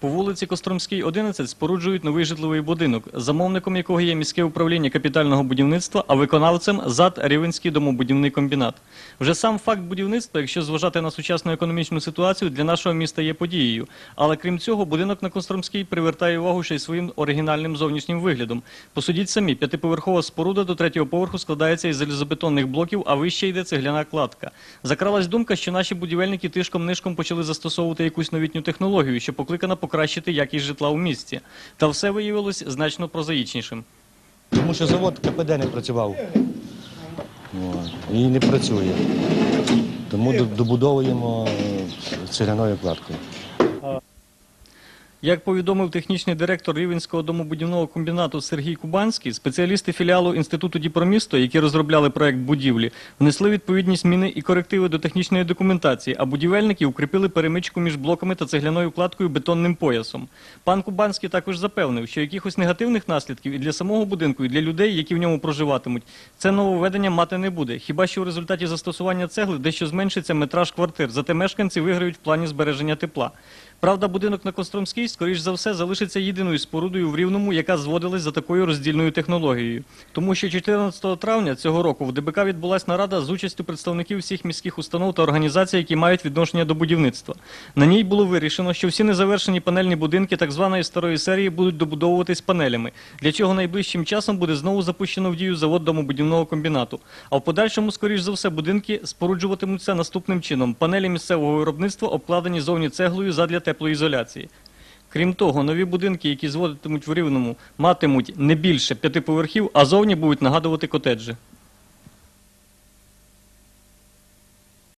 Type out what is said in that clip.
По вулиці Костромській, 11 споруджують новий житловий будинок, замовником якого є міське управління капітального будівництва, а виконавцем ЗАД Рівенський домобудівний комбінат. Вже сам факт будівництва, якщо зважати на сучасну економічну ситуацію, для нашого міста є подією. Але крім цього, будинок на Костромській привертає увагу ще й своїм оригінальним зовнішнім виглядом. Посудіть самі, п'ятиповерхова споруда до третього поверху складається із залізобетонних блоків, а вище йде цегляна кладка. Закралась думка, що наші будівельники тишком-нишком почали застосовувати якусь новітню технологію, що покликана покращити якість житла у місті. Та все виявилось значно прозаїчнішим. Тому що завод КПД не працював. І не працює. Тому добудовуємо е, цегляною кладкою. Як повідомив технічний директор Рівенського домобудівного комбінату Сергій Кубанський, спеціалісти філіалу Інституту Діпромісто, які розробляли проект будівлі, внесли відповідні зміни і корективи до технічної документації, а будівельники укріпили перемичку між блоками та цегляною кладкою бетонним поясом. Пан Кубанський також запевнив, що якихось негативних наслідків і для самого будинку, і для людей, які в ньому проживатимуть, це нововведення мати не буде. Хіба що у результаті застосування цегли дещо зменшиться метраж квартир, зате мешканці виграють в плані збереження тепла. Правда, будинок на Костромській, скоріш за все, залишиться єдиною спорудою в Рівному, яка зводилась за такою роздільною технологією. Тому що 14 травня цього року в ДБК відбулася нарада з участю представників всіх міських установ та організацій, які мають відношення до будівництва. На ній було вирішено, що всі незавершені панельні будинки так званої старої серії будуть добудовуватись панелями, для чого найближчим часом буде знову запущено в дію завод домобудівного комбінату. А в подальшому, скоріш за все, будинки споруджуватимуться наступним чином: панелі місцевого виробництва обкладені зовні цеглою задля теплоізоляції. Крім того, нові будинки, які зводитимуть в Рівному, матимуть не більше п'яти поверхів, а зовні будуть нагадувати котеджі.